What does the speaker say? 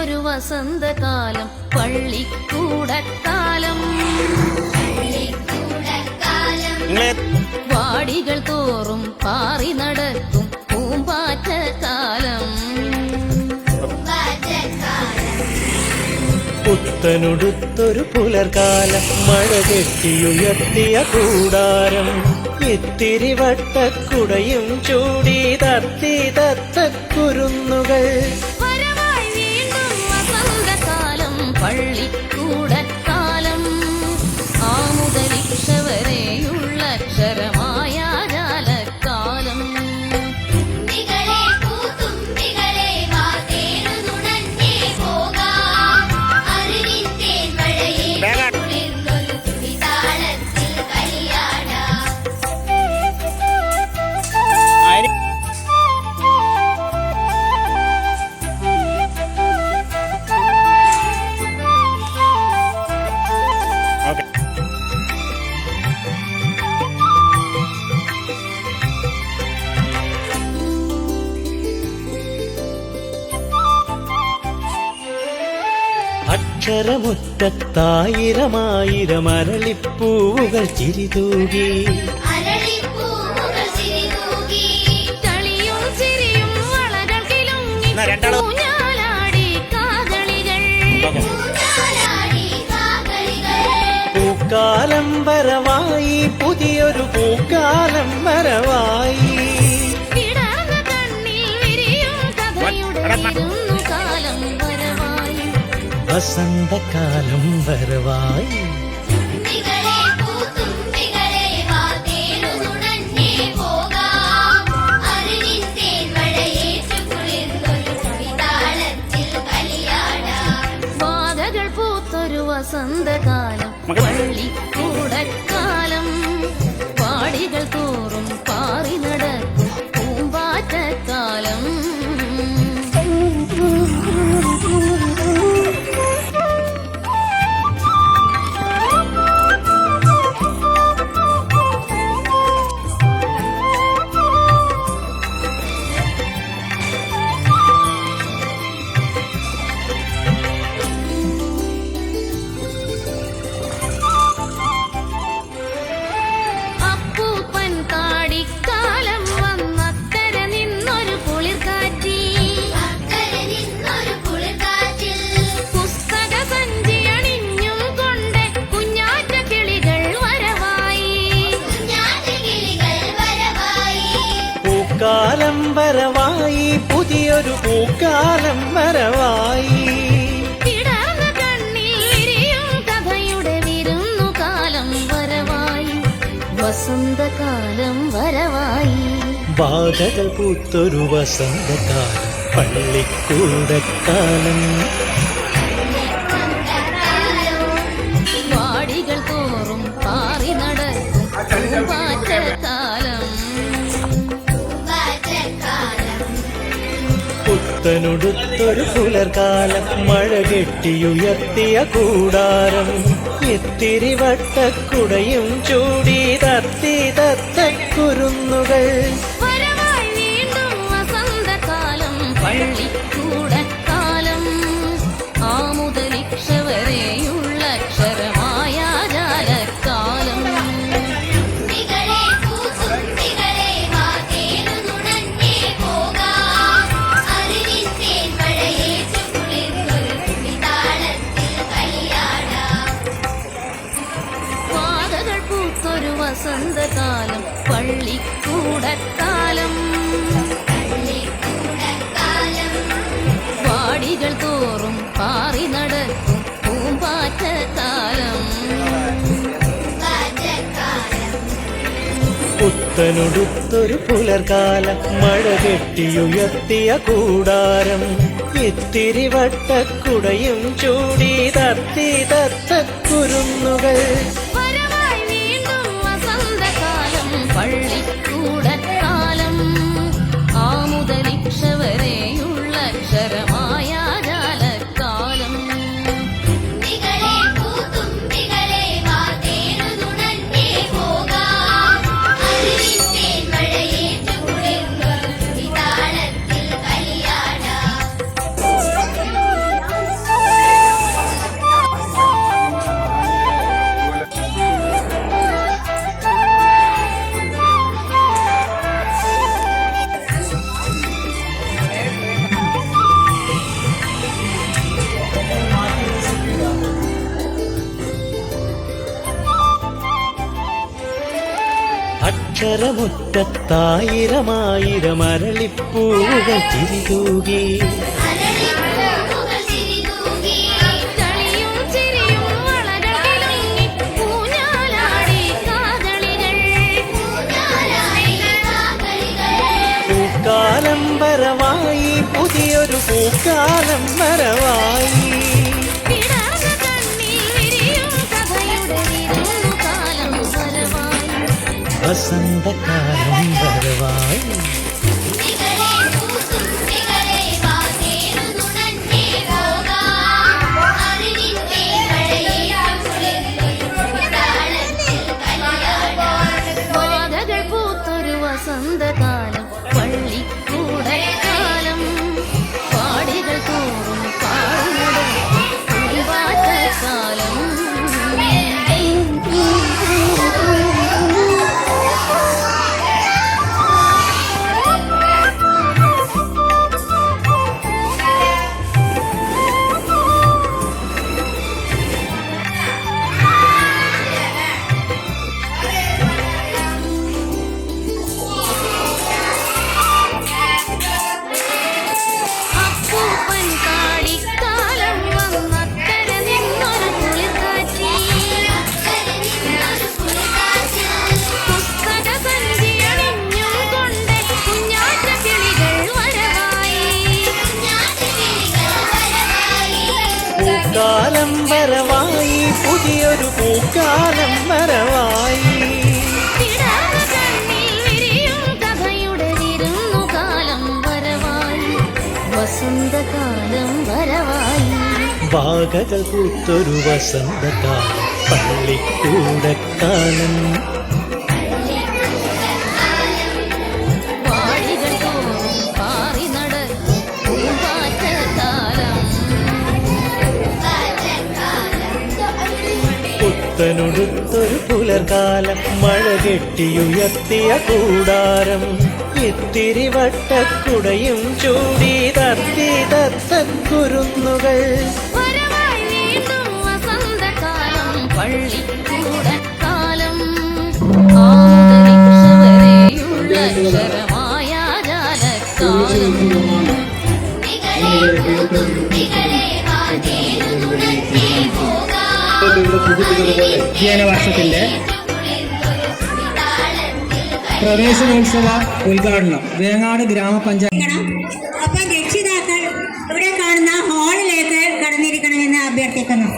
ഒരു വസന്തകാലം പള്ളിക്കൂടക്കാലം. വാടികൾ തോറും പാറി നടക്കും പൂമ്പാറ്റക്കാലം. പുത്തനുടുത്തൊരു പുലർകാലം മഴ കെട്ടിയുയർത്തിയ കൂടാരം. ഇത്തിരി വട്ടക്കുടയും ചൂടി തത്തി തത്തക്കുരുന്നുകൾ കരമുറ്റത്തായിരമായിരം അരളിപ്പൂവുകൾ ചിരിതൂകി. പൂക്കാലം വരവായി പുതിയൊരു പൂക്കാലം വരവായി കടന്ന வசந்த காலம் வருவாய். വരവായി പുതിയൊരു പൂക്കാലം വരവായി. വസന്തകാലം വരവായി. വസന്തകാലം പള്ളിക്കൂടക്കാലം. വാടികൾ തോറും പാറി നടക്കും പുത്തനൊടുത്തൊരു പുലർകാലം മഴ കെട്ടിയുയർത്തിയ കൂടാരം. ഇത്തിരി വട്ടക്കുടയും ചൂടി തത്തി തത്തക്കുരുന്നുകൾ. പുത്തനുടുത്തൊരു പുലർകാലം. മഴ കെട്ടിയുയർത്തിയ കൂടാരം. ഇത്തിരി വട്ടക്കുടയും ചൂടി തത്തി തത്തക്കുരുന്നുകൾ കാതളികൾ അരളിപ്പൂവുകൾ കാകളികൾ പൂക്കാലം വരവായി പുതിയൊരു പൂക്കാലം വരവായി. വസന്തകാലം വരവായി തുമ്പികളെ പുതിയൊരു പൂക്കാലം വരവായി. വസന്തകാലം വരവായി. വാകകൾ പൂത്തൊരു വസന്തകാലം പള്ളിക്കൂടക്കാലം. പുലർകാലം മഴ കെട്ടിയുയർത്തിയ കൂടാരം. ഇത്തിരി വട്ടക്കുടയും ചൂടി തത്തി തത്തക്കുരുന്നുകൾ പള്ളിക്കൂടക്കാലം നുണഞ്ഞേ പോകാം അധ്യയന പ്രവേശനോത്സവ ഉദ്ഘാടനം. വേങ്ങാട് ഗ്രാമപഞ്ചായത്ത് അപ്പൊ രക്ഷിതാക്കൾ ഇവിടെ കാണുന്ന ഹാളിലേക്ക് കടന്നിരിക്കണമെന്ന് അഭ്യർത്ഥിക്കുന്നു.